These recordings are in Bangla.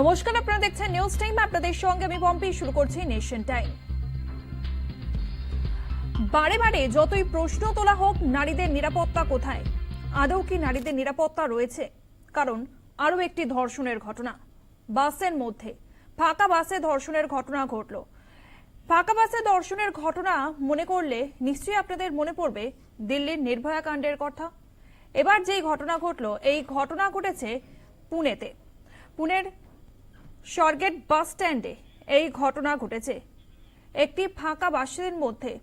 নমস্কার, আপনারা দেখছেন নিউজ টাইম আপনাদের সঙ্গে আমি পম্পি, শুরু করছি নেশন টাইম বারে বারে যতই প্রশ্ন তোলা হোক, নারীদের নিরাপত্তা কোথায়? আদৌ কি নারীদের নিরাপত্তা রয়েছে? কারণ আরও একটি ধর্ষণের ঘটনা। বাসের মধ্যে ফাঁকা বাসে ধর্ষণের ঘটনা ঘটল। ফাঁকা বাসে ধর্ষণের ঘটনা মনে করলে নিশ্চয়ই আপনাদের মনে পড়বে দিল্লির নির্ভয়া কাণ্ডের কথা। এবার যেই ঘটনা ঘটল, এই ঘটনা ঘটেছে পুনেতে। পুনের স্বর্গেট বাস স্ট্যান্ডে এই ঘটনা ঘটেছে। একটি ফাঁকা বাসের মধ্যে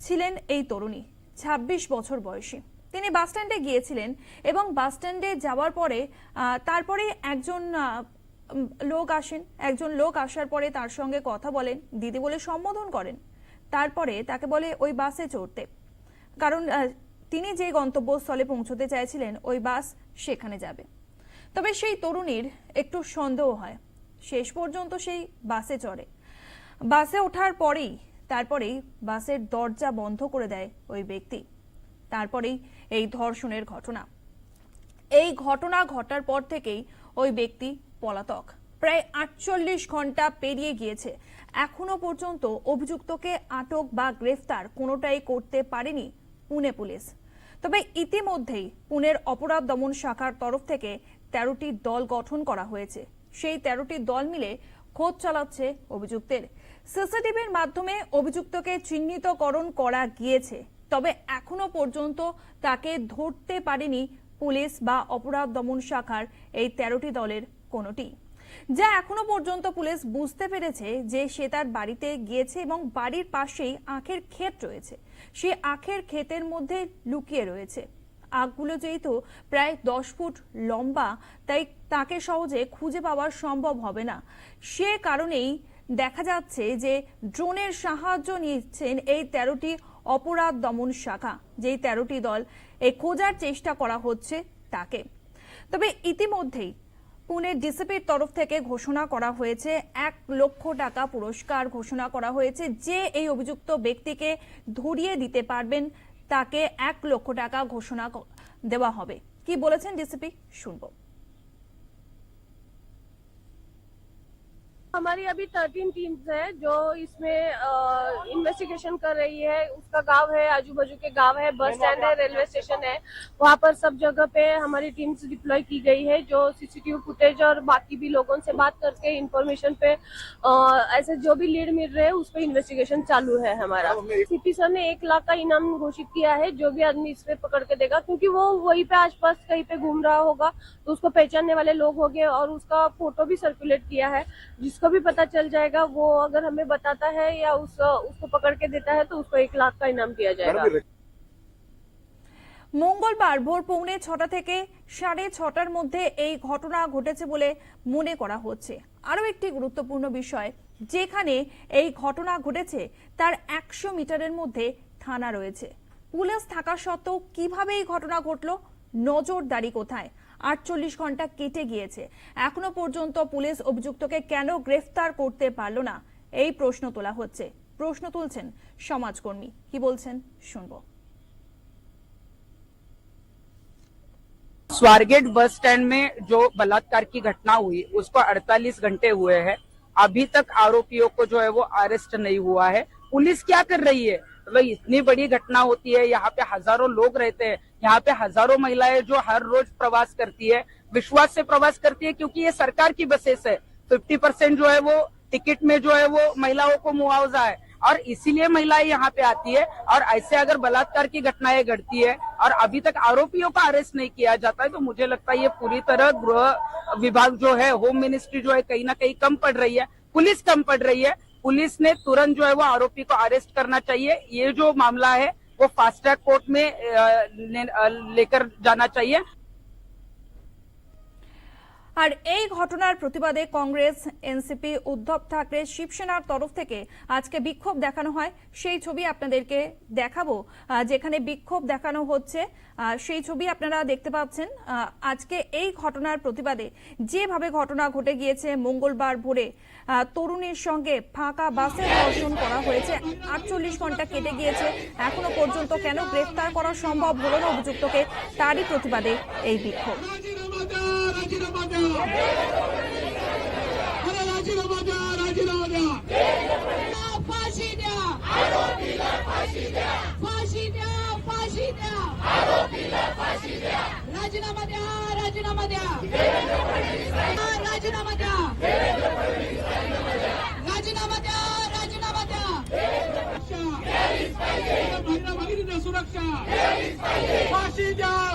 ছিলেন এই তরুণী ২৬ বছর বয়সী। তিনি বাস স্ট্যান্ডে গিয়েছিলেন এবং বাস স্ট্যান্ডে যাওয়ার পরে তারপরে একজন লোক আসেন। একজন লোক আসার পরে তার সঙ্গে কথা বলেন, দিদি বলে সম্বোধন করেন। তারপরে তাকে বলে, ওই বাসে চড়তে। কারণ তিনি যে গন্তব্যস্থলে পৌঁছতে চাইছিলেন, ওই বাস সেখানে যাবে। তবে সেই তরুণীর একটু সন্দেহ হয়। শেষ পর্যন্ত সেই বাসে চড়ে। বাসে ওঠার পরেই, তারপরেই বাসের দরজা বন্ধ করে দেয় ওই ব্যক্তি। তারপরেই এই ধর্ষণের ঘটনা। এই ঘটনা ঘটার পর থেকেই ওই ব্যক্তি পলাতক। প্রায় আটচল্লিশ ঘণ্টা পেরিয়ে গিয়েছে। এখনও পর্যন্ত অভিযুক্তকে আটক বা গ্রেফতার কোনোটাই করতে পারেনি পুনে পুলিশ। তবে ইতিমধ্যেই পুনের অপরাধ দমন শাখার তরফ থেকে তেরোটি দল গঠন করা হয়েছে। সেই তেরোটি দল মিলে খোঁজ চালাচ্ছে অভিযুক্তের। সিসিটিভির মাধ্যমে অভিযুক্তকে চিহ্নিতকরণ করা গিয়েছে, তবে এখনও পর্যন্ত তাকে ধরতে পারেনি পুলিশ বা অপরাধ দমন শাখার এই তেরোটি দলের কোনোটি। যা এখনও পর্যন্ত পুলিশ বুঝতে পেরেছে যে সে তার বাড়িতে গিয়েছে এবং বাড়ির পাশেই আখের ক্ষেত রয়েছে। সে আখের ক্ষেতের মধ্যে লুকিয়ে রয়েছে। আগগুলো যেহেতু প্রায় দশ ফুট লম্বা, তাই তাকে সহজে খুঁজে পাওয়া সম্ভব হবে না। সে কারণেই দেখা যাচ্ছে যে ড্রোনের সাহায্য নিচ্ছেন এই তেরোটি অপরাধ দমন শাখা, যেই তেরোটি দল এই খোঁজার চেষ্টা করা হচ্ছে তাকে। তবে ইতিমধ্যেই পুনের ডিসিপির তরফ থেকে ঘোষণা করা হয়েছে, এক লক্ষ টাকা পুরস্কার ঘোষণা করা হয়েছে। যে এই অভিযুক্ত ব্যক্তিকে ধরিয়ে দিতে পারবেন তাকে এক লক্ষ টাকা ঘোষণা দেওয়া হবে। কি বলেছেন ডিসিপি? শুনব। हमारी अभी थर्टीन टीम्स है जो इसमें इन्वेस्टिगेशन कर रही है। उसका गाँव है आजू बाजू के गाँव है बस स्टैंड है रेलवे स्टेशन है। वहाँ पर सब जगह पे हमारी टीम्स डिप्लॉय की गई है जो सीसीटीवी फुटेज और बाकी भी लोगों से बात करके इंफॉर्मेशन पे अ, ऐसे जो भी लीड मिल रहे हैं उस पर इन्वेस्टिगेशन चालू है हमारा। सीपी सर ने एक लाख का इनाम घोषित किया है जो भी आदमी इस पे पकड़ के देगा क्योंकि वो वहीं पे आसपास कहीं पे घूम रहा होगा तो उसको पहचानने वाले लोग होंगे और उसका फ़ोटो भी सर्कुलेट किया है जिसको भी पता चल जाएगा वो अगर हमें बताता है या उस उसको पकड़ के देता है तो उसको एक लाख का इनाम दिया जाएगा মঙ্গলবার ভোর পৌনে ছটা থেকে সাড়ে ছটার মধ্যে এই ঘটনা ঘটেছে বলে মনে করা হচ্ছে আরও একটি গুরুত্বপূর্ণ বিষয় যেখানে এই ঘটনা ঘটেছে তার একশো মিটারের মধ্যে থানা রয়েছে পুলিশ থাকা সত্ত্বেও কিভাবে এই ঘটনা ঘটলো নজরদারি কোথায় আটচল্লিশ ঘন্টা কেটে গিয়েছে এখনো পর্যন্ত পুলিশ অভিযুক্তকে কেন গ্রেফতার করতে পারলো না এই প্রশ্ন তোলা হচ্ছে প্রশ্ন তুলছেন সমাজকর্মী কি বলছেন শুনবো स्वारगेट बस स्टैंड में जो बलात्कार की घटना हुई उसको 48 घंटे हुए हैं अभी तक आरोपियों को जो है वो अरेस्ट नहीं हुआ है पुलिस क्या कर रही है मतलब इतनी बड़ी घटना होती है, यहाँ पे हज़ारों लोग रहते हैं, यहाँ पे हज़ारों महिलाएँ जो हर रोज प्रवास करती है, विश्वास से प्रवास करती है क्योंकि ये सरकार की बसेस है। फिफ्टी परसेंट जो है वो टिकट में जो है वो महिलाओं को मुआवजा है और इसीलिए महिलाएँ यहाँ पे आती है और ऐसे अगर बलात्कार की घटनाएँ घटती है और अभी तक आरोपियों का अरेस्ट नहीं किया जाता है तो मुझे लगता है ये पूरी तरह गृह विभाग जो है होम मिनिस्ट्री जो है कहीं ना कहीं कम पड़ रही है, पुलिस कम पड़ रही है पुलिस ने तुरंत जो है वो आरोपी को अरेस्ट करना चाहिए। ये जो मामला है, वो फास्ट ट्रैक कोर्ट में लेकर जाना चाहिए। আর এই ঘটনার প্রতিবাদে কংগ্রেস, এনসিপি, উদ্ধব ঠাকরে, শিবসেনার তরফ থেকে আজকে বিক্ষোভ দেখানো হয়। সেই ছবি আপনাদেরকে দেখাবো। যেখানে বিক্ষোভ দেখানো হচ্ছে সেই ছবি আপনারা দেখতে পাচ্ছেন। আজকে এই ঘটনার প্রতিবাদে যেভাবে ঘটনা ঘটে গিয়েছে মঙ্গলবার ভোরে তরুণীর সঙ্গে ফাঁকা বাসে ধর্ষণ করা হয়েছে। আটচল্লিশ ঘণ্টা কেটে গিয়েছে। এখনও পর্যন্ত কেন গ্রেফতার করা সম্ভব হলো না অভিযুক্তকে? তারই প্রতিবাদে এই বিক্ষোভ। द्या राजीनामा द्या. मला राजीनामा द्या राजीनामा द्या. फाशी द्या. फाशी द्या फाशी द्या. राजीनामा द्या राजीनामा द्या. राजीनामा द्या. राजीनामा द्या राजीनामा द्या. सुरक्षा. फाशी द्या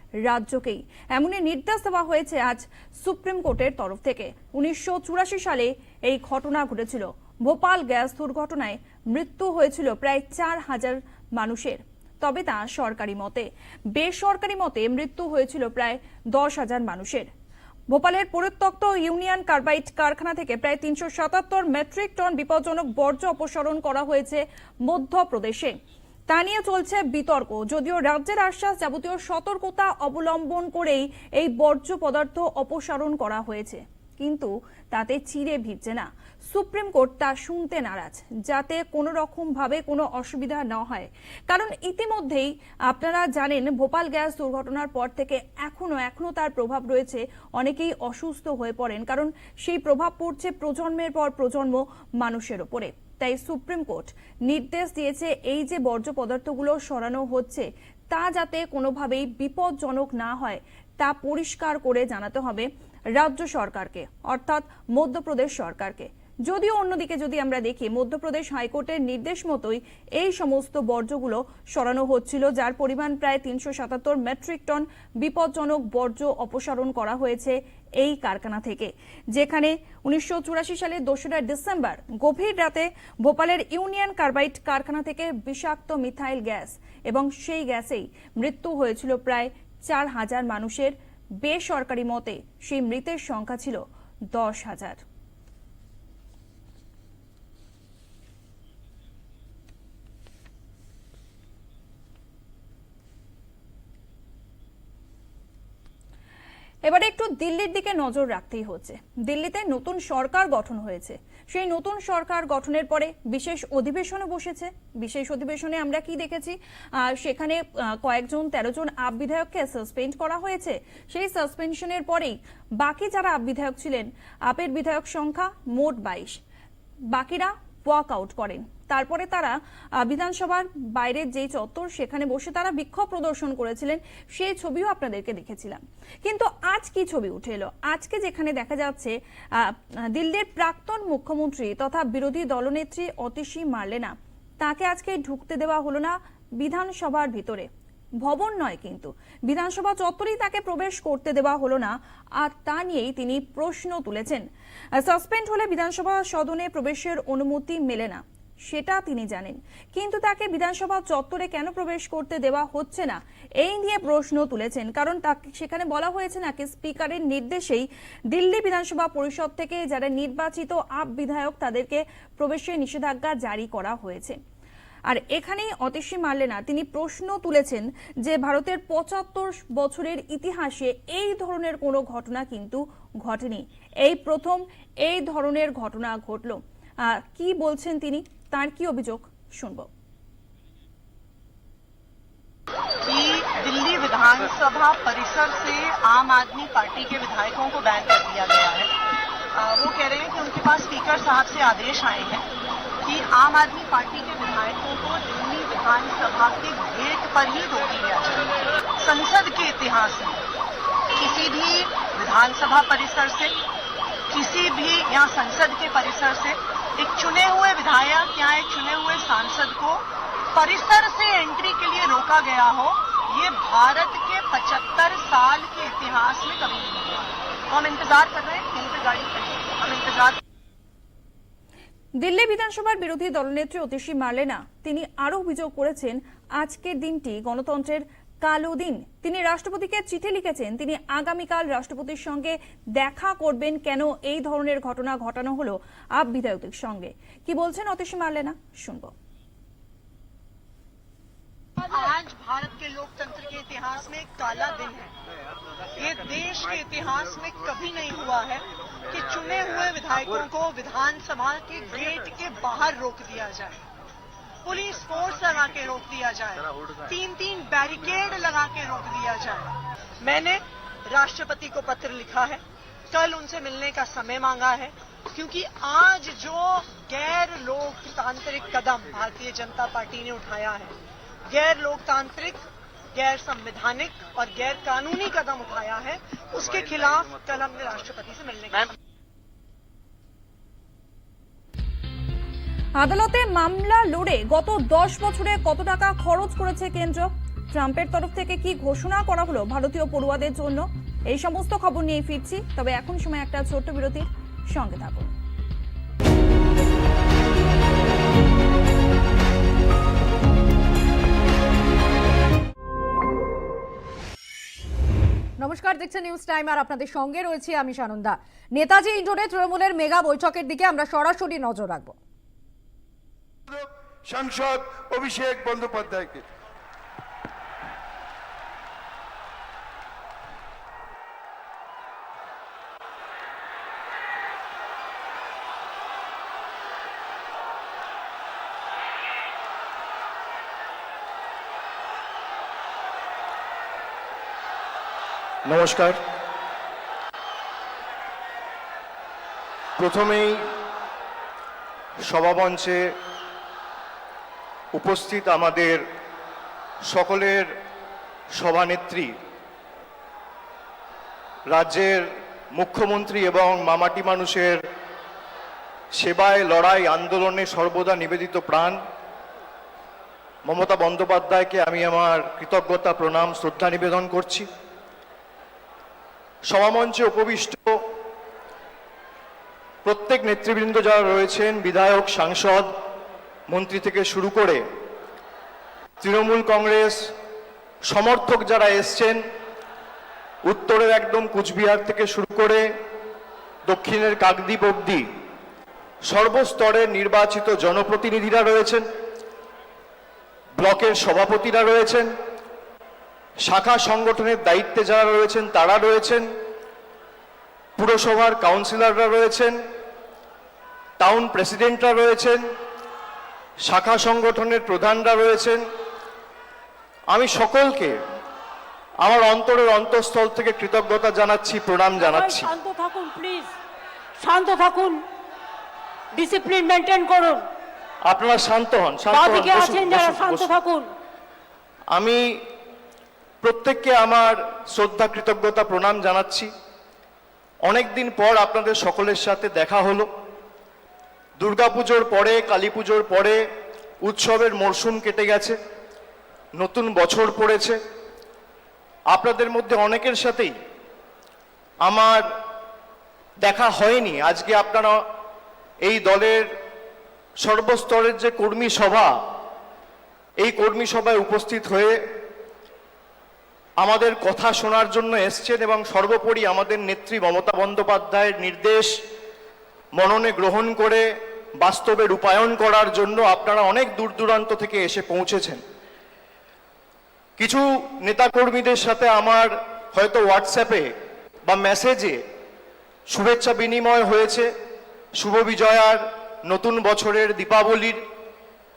রাজ্যকেই। এমনই নির্দেশ দেওয়া হয়েছে আজ সুপ্রিম কোর্টের তরফ থেকে। উনিশশো চুরাশি সালে এই ঘটনা ঘটেছিল। ভোপাল গ্যাস দুর্ঘটনায় মৃত্যু হয়েছিল প্রায় চার হাজার মানুষের। তবে তা সরকারি মতে, বেসরকারি মতে মৃত্যু হয়েছিল প্রায় দশ হাজার মানুষের। ভোপালের পরিত্যক্ত ইউনিয়ন কার্বাইড কারখানা থেকে প্রায় তিনশো সাতাত্তর মেট্রিক টন বিপজ্জনক বর্জ্য অপসারণ করা হয়েছে মধ্যপ্রদেশে। তা নিয়ে চলছে বিতর্ক। যদিও রাজ্যের আশ্বাস যাবতীয় সতর্কতা অবলম্বন করেই এই বর্জ্য পদার্থ অপসারণ করা হয়েছে। কিন্তু তাতে চিড়ে ভিজছে না। সুপ্রিম কোর্ট তা শুনতে নারাজ, যাতে কোনো রকম ভাবে কোনো অসুবিধা না হয়। কারণ ইতিমধ্যেই আপনারা জানেন, ভোপাল গ্যাস দুর্ঘটনার পর থেকে এখনও এখনও তার প্রভাব রয়েছে। অনেকেই অসুস্থ হয়ে পড়েন, কারণ সেই প্রভাব পড়ছে প্রজন্মের পর প্রজন্ম মানুষের ওপরে। তাই সুপ্রিম কোর্ট নির্দেশ দিয়েছে এই যে বর্জ্য পদার্থগুলো সরানো হচ্ছে, তা যাতে কোনোভাবেই বিপজ্জনক না হয়, তা পরিষ্কার করে জানাতে হবে রাজ্য সরকারকে, অর্থাৎ মধ্যপ্রদেশ সরকারকে। যদিও অন্যদিকে যদি আমরা দেখি, মধ্যপ্রদেশ হাইকোর্টের নির্দেশ মতোই এই সমস্ত বর্জ্যগুলো সরানো হচ্ছিল, যার পরিমাণ প্রায় তিনশো সাতাত্তর মেট্রিক টন বিপজ্জনক বর্জ্য অপসারণ করা হয়েছে এই কারখানা থেকে। যেখানে উনিশশো সালে দোসরা ডিসেম্বর, গভীর রাতে ভোপালের ইউনিয়ন কার্বাইড কারখানা থেকে বিষাক্ত মিথাইল গ্যাস এবং সেই গ্যাসেই মৃত্যু হয়েছিল প্রায় চার হাজার মানুষের। বেসরকারি মতে সেই মৃতের সংখ্যা ছিল দশ হাজার। এবারে একটু দিল্লির দিকে নজর রাখতেই হচ্ছে। দিল্লিতে নতুন সরকার গঠন হয়েছে। সেই নতুন সরকার গঠনের পরে বিশেষ অধিবেশনে বসেছে। বিশেষ অধিবেশনে আমরা কি দেখেছি? সেখানে কয়েকজন তেরো জন আপ বিধায়ককে সাসপেন্ড করা হয়েছে। সেই সাসপেনশনের পরেই বাকি যারা আপ বিধায়ক ছিলেন, আপের বিধায়ক সংখ্যা মোট বাইশ। বাকিরা ওয়াক আউট করেন। তারপরে তারা বিধানসভার বাইরের যেই চত্বর সেখানে বসে তারা বিক্ষোভ প্রদর্শন করেছিলেন, সেই ছবিও আপনাদেরকে দেখেছিলাম। কিন্তু আজ কি ছবি উঠে এলো? আজকে যেখানে দেখা যাচ্ছে দিল্লির প্রাক্তন মুখ্যমন্ত্রী তথা বিরোধী দলনেত্রী অতিশী মার্লেনা, তাকে আজকে ঢুকতে দেওয়া হলো না বিধানসভার ভিতরে। ভবন নয় কিন্তু, বিধানসভা চত্বরেই তাকে প্রবেশ করতে দেওয়া হলো না, আর তা নিয়েই তিনি প্রশ্ন তুলেছেন। সাসপেন্ড হলে বিধানসভা সদনে প্রবেশের অনুমতি মেলে না। সেটা তিনি জানেন। কিন্তু তাকে বিধানসভা চত্বরে কেন প্রবেশ করতে দেওয়া হচ্ছে না, এই নিয়ে প্রশ্ন তুলেছেন। কারণ তাকে সেখানে বলা হয়েছে নাকি স্পিকারের নির্দেশেই দিল্লি বিধানসভা পরিষদ থেকে যারা নির্বাচিত আপ বিধায়ক তাদেরকে প্রবেশের নিষেধাজ্ঞা জারি করা হয়েছে। আর এখানেই অতিশী মার্লেনা তিনি প্রশ্ন তুলেছেন যে ভারতের পঁচাত্তর বছরের ইতিহাসে এই ধরনের কোনো ঘটনা কিন্তু ঘটেনি। এই প্রথম এই ধরনের ঘটনা ঘটল। কি বলছেন তিনি? তার কি অভিযোগ শুনবো कि दिल्ली विधानसभा परिसर से आम आदमी पार्टी के विधायकों को बैन कर दिया गया है अ, वो कह रहे हैं कि उनके पास स्पीकर साहब से आदेश आए हैं कि आम आदमी पार्टी के विधायकों को दिल्ली विधानसभा के गेट पर ही रोक लिया जाए संसद के इतिहास में किसी भी विधानसभा परिसर से किसी भी यहाँ संसद के परिसर से एक चुने हुए विधायक या एक चुने हुए सांसद को परिसर से एंट्री के लिए रोका गया हो ये भारत के 75 साल के इतिहास में कभी नहीं हुआ तो हम इंतजार कर रहे हैं यहीं पे गाड़ी खड़ी है। हम इंतजार দিল্লি বিধানসভার বিরোধী দলনেত্রী অতিশী মার্লেনা তিনি আরো অভিযোগ করেছেন আজকের দিনটি গণতন্ত্রের কালো দিন তিনি রাষ্ট্রপতিকে চিঠি লিখেছেন তিনি আগামীকাল রাষ্ট্রপতির সঙ্গে দেখা করবেন কেন এই ধরনের ঘটনা ঘটানো হলো আপ বিধায়কদের সঙ্গে কি বলছেন অতিশী মার্লেনা শুনবো आज भारत के लोकतंत्र के इतिहास में एक काला दिन है ये देश के इतिहास में कभी नहीं हुआ है कि चुने हुए विधायकों को विधानसभा के गेट के बाहर रोक दिया जाए पुलिस फोर्स लगा के रोक दिया जाए। तीन तीन बैरिकेड लगा के रोक दिया जाए। मैंने राष्ट्रपति को पत्र लिखा है। कल उनसे मिलने का समय मांगा है। क्योंकि आज जो गैर लोकतांत्रिक कदम भारतीय जनता पार्टी ने उठाया है गैर लोकतांत्रिक गैर संवैधानिक और गैर कानूनी कदम उठाया है उसके खिलाफ कल हमने राष्ट्रपति से मिलने का আদালতে মামলা লড়ে গত দশ বছরে কত টাকা খরচ করেছে কেন্দ্র? ট্রাম্পের তরফ থেকে কি ঘোষণা করা হলো ভারতীয় পড়ুয়াদের জন্য? এই সমস্ত খবর নিয়ে ফিরছি, তবে এখন সময় একটা ছোট্ট বিরতির সঙ্গে থাকুন। নমস্কার, দেখছেন নিউজ টাইম আর আপনাদের সঙ্গে রয়েছে আমি সানন্দা। নেতাজি ইন্ডোরে তৃণমূলের মেগা বৈঠকের দিকে আমরা সরাসরি নজর রাখব। সাংসদ অভিষেক বন্দ্যোপাধ্যায়কে। নমস্কার। প্রথমেই সভামঞ্চে উপস্থিত আমাদের সকলের সভানেত্রী, রাজ্যের মুখ্যমন্ত্রী এবং মামাটি মানুষের সেবায় লড়াই আন্দোলনে সর্বদা নিবেদিত প্রাণ। মমতা বন্দ্যোপাধ্যায়কে আমি আমার কৃতজ্ঞতা, প্রণাম, শ্রদ্ধা নিবেদন করছি। সভামঞ্চে উপবিষ্ট প্রত্যেক নেতৃবৃন্দ যারা রয়েছেন, বিধায়ক, সাংসদ মন্ত্রী থেকে শুরু করে তৃণমূল কংগ্রেস, সমর্থক যারা এসছেন, উত্তরের একদম কুচবিহার থেকে শুরু করে দক্ষিণের কাকদ্বীপ অবধি সর্বস্তরের নির্বাচিত জনপ্রতিনিধিরা রয়েছেন, ব্লকের সভাপতিরা রয়েছেন, শাখা সংগঠনের দায়িত্বে যারা রয়েছেন তারা রয়েছেন, পুরসভার কাউন্সিলররা রয়েছেন, টাউন প্রেসিডেন্টরা রয়েছেন শাখা সংগঠনের প্রধানরা রয়েছেন। আমি সকলকে আমার অন্তরের অন্তঃস্থল থেকে কৃতজ্ঞতা জানাচ্ছি প্রণাম জানাচ্ছি। শান্ত থাকুন প্লিজ শান্ত থাকুন। ডিসিপ্লিন মেনটেন করুন। আপনারা শান্ত হন বাদিকে আছেন যারা শান্ত থাকুন। আমি প্রত্যেককে আমার শ্রদ্ধা কৃতজ্ঞতা প্রণাম জানাচ্ছি। অনেকদিন পর আপনাদের সকলের সাথে দেখা হলো। দুর্গাপুজোর পরে কালী পুজোর পরে উৎসবের মরশুম কেটে গেছে, নতুন বছর পড়েছে। আপনাদের মধ্যে অনেকের সাথেই আমার দেখা হয়নি। আজকে আপনারা এই দলের সর্বস্তরের যে কর্মী সভা, এই কর্মী সভায় উপস্থিত হয়ে আমাদের কথা শোনার জন্য এসছেন এবং সর্বোপরি আমাদের নেত্রী মমতা বন্দ্যোপাধ্যায়ের নির্দেশ মননে গ্রহণ করে বাস্তবে রূপায়ণ করার জন্য আপনারা অনেক দূর দূরান্ত থেকে এসে পৌঁছেছেন। কিছু নেতাকর্মীদের সাথে আমার হয়তো হোয়াটসঅ্যাপে বা মেসেজে শুভেচ্ছা বিনিময় হয়েছে। শুভ বিজয়ার নতুন বছরের দীপাবলির।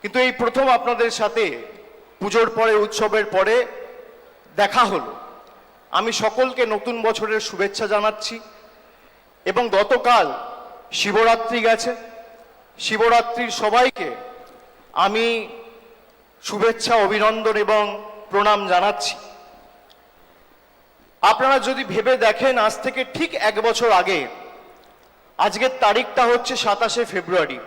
কিন্তু এই প্রথম আপনাদের সাথে পুজোর পরে, উৎসবের পরে দেখা হলো। আমি সকলকে নতুন বছরের শুভেচ্ছা জানাচ্ছি এবং গতকাল শিবরাত্রি গেছে। শিবরাত্রির সবাইকে আমি শুভেচ্ছা, অভিনন্দন এবং প্রণাম জানাচ্ছি। আপনারা যদি ভেবে দেখেন, আজ থেকে ঠিক এক বছর আগে, আজকের তারিখটা হচ্ছে সাতাশে ফেব্রুয়ারি।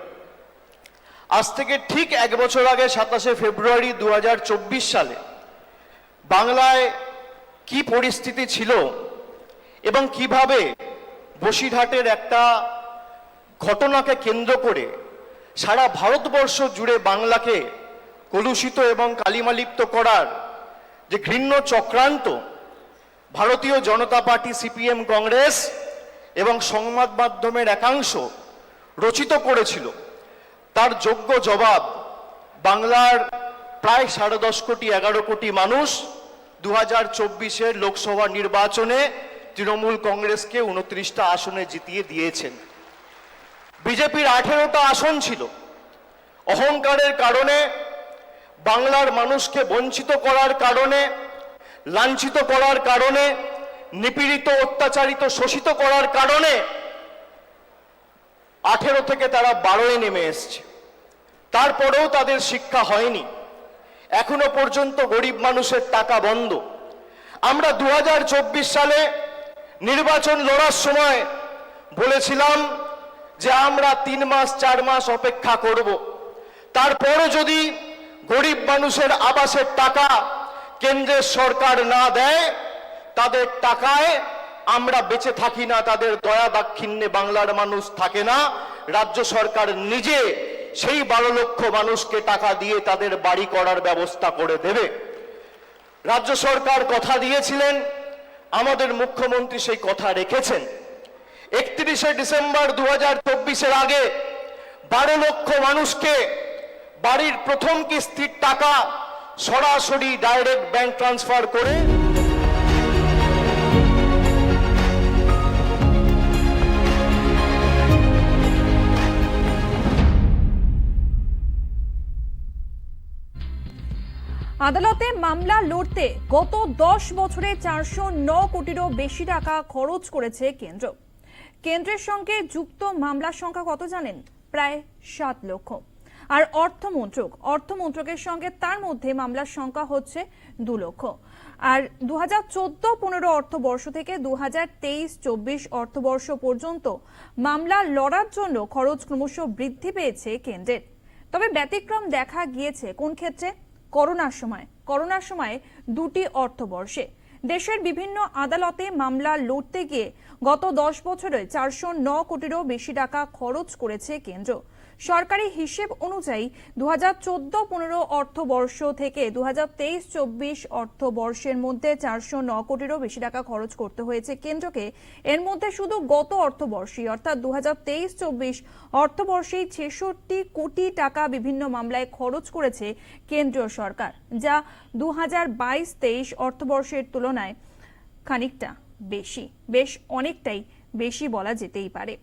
আজ থেকে ঠিক এক বছর আগে সাতাশে ফেব্রুয়ারি দু হাজার চব্বিশ সালে বাংলায় কি পরিস্থিতি ছিল এবং কীভাবে বসিরহাটের একটা ঘটনাকে কেন্দ্র করে সারা ভারতবর্ষ জুড়ে বাংলাকে কলুষিত এবং কালিমালিপ্ত করার যে ঘৃণ্য চক্রান্ত ভারতীয় জনতা পার্টি সিপিএম কংগ্রেস এবং সংবাদ মাধ্যমের একাংশ রচিত করেছিল, তার যোগ্য জবাব বাংলার প্রায় সাড়ে দশ কোটি, এগারো কোটি মানুষ দু হাজার চব্বিশের লোকসভা নির্বাচনে তৃণমূল কংগ্রেসকে উনত্রিশটা আসনে জিতিয়ে দিয়েছেন। বিজেপির আঠেরোটা আসন ছিল। অহংকারের কারণে, বাংলার মানুষকে বঞ্চিত করার কারণে, লাঞ্ছিত করার কারণে, নিপীড়িত, অত্যাচারিত, শোষিত করার কারণে আঠেরো থেকে তারা বারোয় নেমে এসছে। তারপরেও তাদের শিক্ষা হয়নি। এখনও পর্যন্ত গরিব মানুষের টাকা বন্ধ। আমরা দু হাজার চব্বিশ সালে নির্বাচন লড়ার সময় বলেছিলাম যে আমরা তিন মাস, চার মাস অপেক্ষা করব। তারপরও যদি গরিব মানুষের আবাসের টাকা কেন্দ্রের সরকার না দেয়, তাদের টাকায় আমরা বেঁচে থাকি না, তাদের দয়া দাক্ষিণ্যে বাংলার মানুষ থাকে না। রাজ্য সরকার নিজে সেই বারো লক্ষ মানুষকে টাকা দিয়ে তাদের বাড়ি করার ব্যবস্থা করে দেবে। রাজ্য সরকার কথা দিয়েছিলেন, আমাদের মুখ্যমন্ত্রী সেই কথা রেখেছেন। একত্রিশে ডিসেম্বর দু হাজার আগে বারো লক্ষ মানুষকে বাড়ির প্রথম কিস্তির টাকা সরাসরি ডাইরেক্ট ব্যাংক ট্রান্সফার করে আদালতে মামলা লড়তে গত দশ বছরে চারশো কোটিরও বেশি টাকা খরচ করেছে কেন্দ্র। কেন্দ্রের সঙ্গে যুক্ত মামলার সংখ্যা কত জানেন? প্রায় সাত লক্ষ। আর অর্থমন্ত্রক, অর্থমন্ত্রকের সঙ্গে তার মধ্যে মামলার সংখ্যা হচ্ছে দু লক্ষ। আর দু হাজার চোদ্দ পনেরো অর্থবর্ষ থেকে দু হাজার তেইশ চব্বিশ অর্থবর্ষ পর্যন্ত মামলা লড়ার জন্য খরচ ক্রমশ বৃদ্ধি পেয়েছে কেন্দ্রের। তবে ব্যতিক্রম দেখা গিয়েছে কোন ক্ষেত্রে? করোনার সময়। করোনার সময় দুটি অর্থবর্ষে। দেশের বিভিন্ন আদালতে মামলা লড়তে গিয়ে গত দশ বছরে চারশো ন কোটিরও বেশি টাকা খরচ করেছে কেন্দ্র। সরকারি হিসেব অনুযায়ী দু হাজার চোদ্দ পনেরো অর্থবর্ষ থেকে দু হাজার তেইশ চব্বিশ অর্থবর্ষের মধ্যে চারশো ন কোটিরও বেশি টাকা খরচ করতে হয়েছে কেন্দ্রকে। এর মধ্যে শুধু গত অর্থবর্ষেই, অর্থাৎ দু হাজার তেইশ চব্বিশ অর্থবর্ষেই ছেষট্টি কোটি টাকা বিভিন্ন মামলায় খরচ করেছে কেন্দ্রীয় সরকার, যা দু হাজার বাইশ তেইশ অর্থবর্ষের তুলনায় খানিকটা বেশি। বেশ অনেকটাই বেশি বলা যেতেই পারে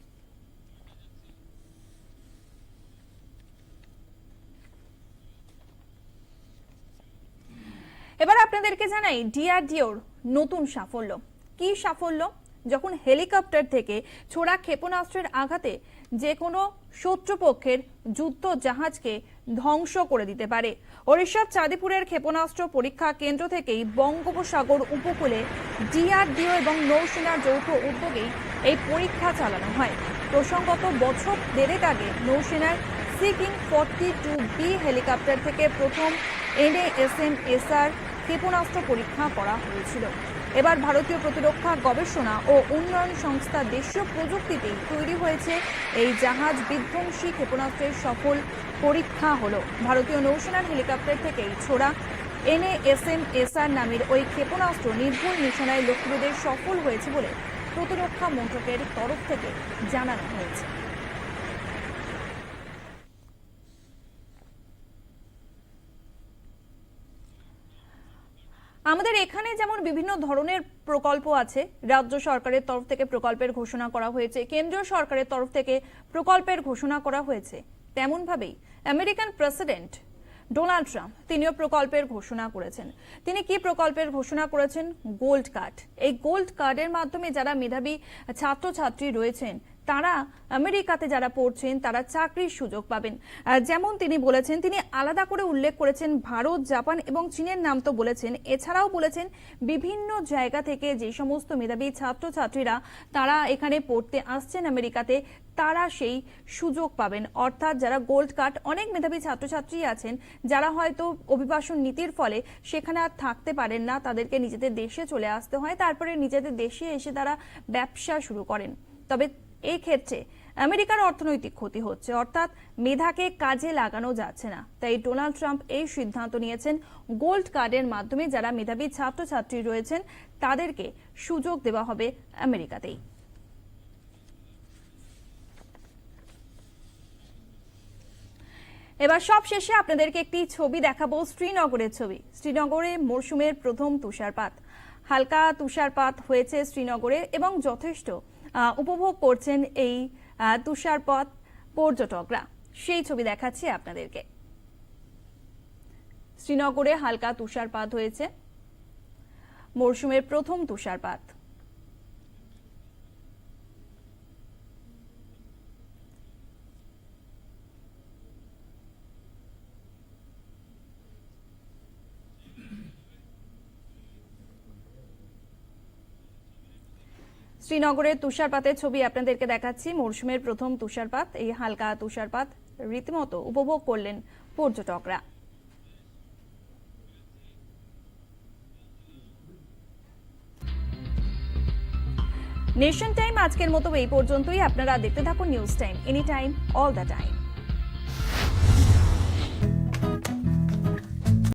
এবার আপনাদেরকে জানাই ডিআরডিওর নতুন সাফল্য। কি সাফল্য? যখন হেলিকপ্টার থেকে ছোড়া ক্ষেপণাস্ত্রের আঘাতে যে কোনো শত্রুপক্ষের যুদ্ধ জাহাজকে ধ্বংস করে দিতে পারে। ওড়িশার চাঁদিপুরের ক্ষেপণাস্ত্র পরীক্ষা কেন্দ্র থেকেই বঙ্গোপসাগর উপকূলে ডিআরডিও এবং নৌসেনার যৌথ উদ্যোগেই এই পরীক্ষা চালানো হয়। প্রসঙ্গত, বছর দেড়েক আগে নৌসেনার Sea King forty two B helicopter থেকে প্রথম এনএএসএম এসআর ক্ষেপণাস্ত্র পরীক্ষা করা হয়েছিল। এবার ভারতীয় প্রতিরক্ষা গবেষণা ও উন্নয়ন সংস্থা দেশীয় প্রযুক্তিতেই তৈরি হয়েছে এই জাহাজ বিধ্বংসী ক্ষেপণাস্ত্রের সফল পরীক্ষা হলো। ভারতীয় নৌসেনার হেলিকপ্টার থেকেই ছোড়া এনএএসএম এসআর নামের ওই ক্ষেপণাস্ত্র নির্ভুল নিশানায় লক্ষ্যভেদে সফল হয়েছে বলে প্রতিরক্ষা মন্ত্রকের তরফ থেকে জানানো হয়েছে। আমাদের এখানে যেমন বিভিন্ন ধরনের প্রকল্প আছে, রাজ্য সরকারের তরফ থেকে প্রকল্পের ঘোষণা করা হয়েছে, কেন্দ্রীয় সরকারের তরফ থেকে প্রকল্পের ঘোষণা করা হয়েছে। তেমনভাবেই আমেরিকান প্রেসিডেন্ট ডোনাল্ড ট্রাম্প তিনিও প্রকল্পের ঘোষণা করেছেন। তিনি কি প্রকল্পের ঘোষণা করেছেন? Gold card. এই গোল্ড কার্ডের মাধ্যমে যারা মেধাবী ছাত্রছাত্রী রয়েছেন তারা আমেরিকাতে যারা পড়ছেন, তারা চাকরির সুযোগ পাবেন। যেমন তিনি বলেছেন, তিনি আলাদা করে উল্লেখ করেছেন ভারত, জাপান এবং চীনের নাম তো বলেছেন। এছাড়াও বলেছেন, বিভিন্ন জায়গা থেকে যে সমস্ত মেধাবী ছাত্রছাত্রীরা তারা এখানে পড়তে আসছেন আমেরিকাতে, তারা সেই সুযোগ পাবেন। অর্থাৎ যারা গোল্ড কার্ড, অনেক মেধাবী ছাত্রছাত্রী আছেন, যারা হয়তো অভিবাসন নীতির ফলে সেখানে আর থাকতে পারেন না, তাদেরকে নিজেদের দেশে চলে আসতে হয়। তারপরে নিজেদের দেশে এসে তারা ব্যবসা শুরু করেন। তবে এই ক্ষেত্রে আমেরিকার অর্থনৈতিক ক্ষতি হচ্ছে, অর্থাৎ মেধাকে কাজে লাগানো যাচ্ছে না। তাই ডোনাল্ড ট্রাম্প এই সিদ্ধান্ত নিয়েছেন গোল্ড কার্ডের মাধ্যমে যারা মেধাবী ছাত্রছাত্রী রয়েছেন তাদেরকে সুযোগ দেওয়া হবে আমেরিকাতেই। এবার সব শেষে আপনাদেরকে একটি ছবি দেখাবো, শ্রীনগরের ছবি। শ্রীনগরে মরশুমের প্রথম তুষারপাত। হালকা তুষারপাত হয়েছে শ্রীনগরে এবং যথেষ্ট উপভোগ করছেন এই তুষারপথ পর্যটকরা। সেই ছবি দেখাচ্ছি আপনাদেরকে। শ্রীনগরে হালকা তুষারপাত হয়েছে। মরশুমের প্রথম তুষারপাত। শ্রীনগরের তুষারপাতের ছবি আপনাদেরকে দেখাচ্ছি। মরসুমের প্রথম তুষারপাত, এই হালকা তুষারপাত রীতিমতো উপভোগ করলেন পর্যটকরা। নেশন টাইম আজকের মতো এই পর্যন্তই। আপনারা দেখতে থাকুন news time any time all the time.